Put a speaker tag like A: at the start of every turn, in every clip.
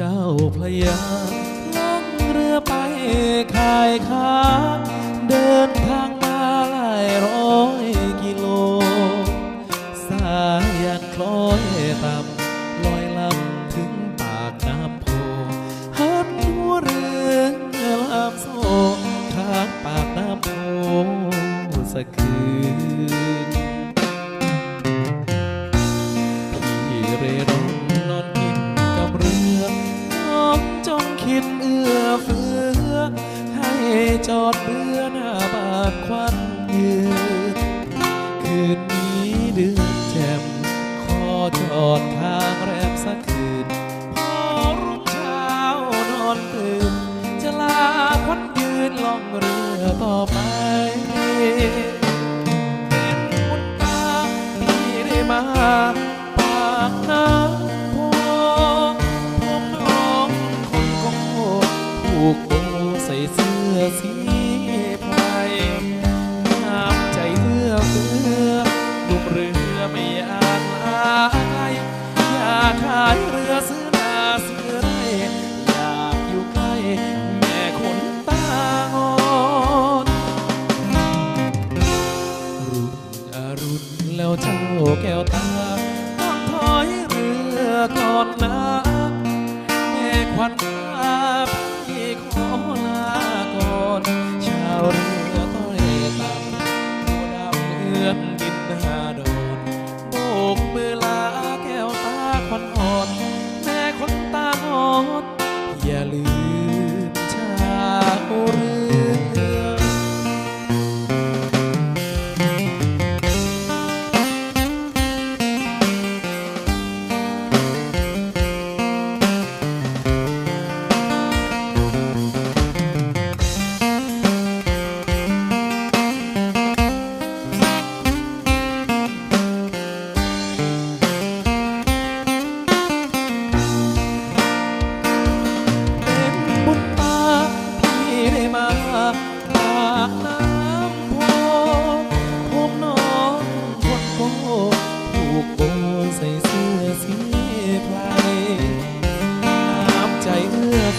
A: เจ้าพระยาล่องเรือไปขายค้าเดิน จอดเบื่อหน้าบาดควันยืน คืนนี้ดึกแจ่มขอจอดทางแรมสักคืน พอรุ่งเช้านอนตื่น จะลาควันยืนล่องเรือต่อไป one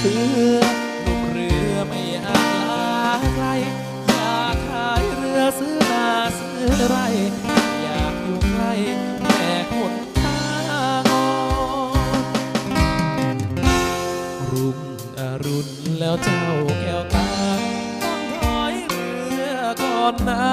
A: เสือลูกเรือไม่ห่างลาไกลอยากขายเรือซื้อนาซื้อไร อยากอยู่ใกล้แม่คนตางอนรุ่งอรุณแล้วเจ้าแก้วตาต้องถอยเรือก่อนนะ